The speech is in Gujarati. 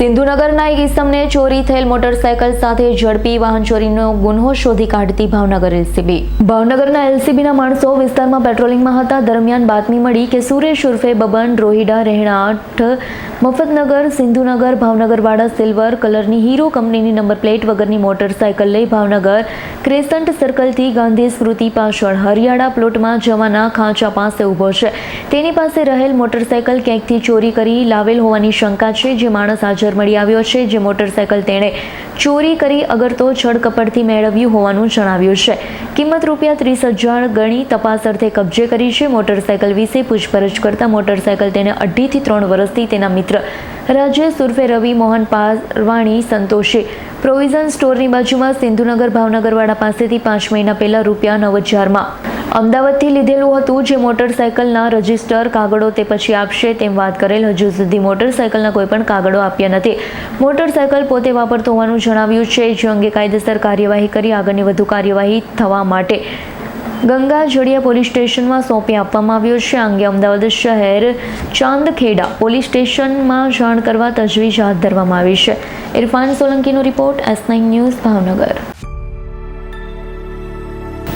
સિંધુનગરના એક ઇસમને ચોરી થયેલ મોટરસાયકલ સાથે ઝડપી વાહન ચોરીનો ગુન્હો શોધી કાઢતી ભાવનગર એલસીબી. ભાવનગરના એલસીબીના માણસો વિસ્તારમાં પેટ્રોલિંગમાં હતા. દરમિયાન બાતમી મળી કે સુરેશ ઉર્ફે બબન રોહિડા રહેણાંઠ મફતનગર, સિંધુનગર, ભાવનગરવાળા સિલ્વર કલરની હીરો કંપનીની નંબર પ્લેટ વગરની મોટરસાયકલ લઈ ભાવનગર ક્રેસન્ટ સર્કલથી ગાંધી સ્મૃતિ પાછળ હરિયાળા પ્લોટમાં જવાના ખાંચા પાસે ઊભો છે. તેની પાસે રહેલ મોટરસાયકલ ક્યાંકથી ચોરી કરી લાવેલ હોવાની શંકા છે. જે માણસ હાજર મળી આવ્યો છે, જે મોટરસાયકલ તેણે ચોરી કરી અગર તો છળકપટથી મેળવ્યું હોવાનું જણાવ્યું છે. કિંમત રૂપિયા ત્રીસ હજાર ગણી તપાસ અર્થે કબજે કરી છે. મોટરસાયકલ વિશે પૂછપરછ કરતા મોટરસાયકલ તેને અઢીથી ત્રણ વર્ષથી તેના મિત્ર રાજેશ ઉર્ફે રવિ મોહન પારવાણી સંતોષે. પ્રોવિઝન સ્ટોરની બાજુમાં સિંધુનગર ભાવનગરવાડા પાસેથી પાંચ મહિના પહેલા રૂપિયા નવ હજારમાં અમદાવાદથી લીધેલું હતું જે મોટરસાયકલના રજિસ્ટર કાગળો તે પછી આપશે તેમ વાત કરેલ. હજુ સુધી મોટરસાયકલના કોઈ પણ કાગળો આપ્યા નથી. મોટરસાયકલ પોતે વાપરતો હોવાનું જણાવ્યું છે. જે અંગે કાયદેસર કાર્યવાહી કરી આગળની વધુ કાર્યવાહી થવા માટે ગંગા જડિયા પોલીસ સ્ટેશનમાં સોંપી આપવામાં આવ્યો છે. અંગે અમદાવાદ શહેર ચાંદખેડા પોલીસ સ્ટેશનમાં જાણ કરવા તજવીજ હાથ ધરવામાં આવી છે. Irfan સોલંકીનો report S nine news Bhavnagar.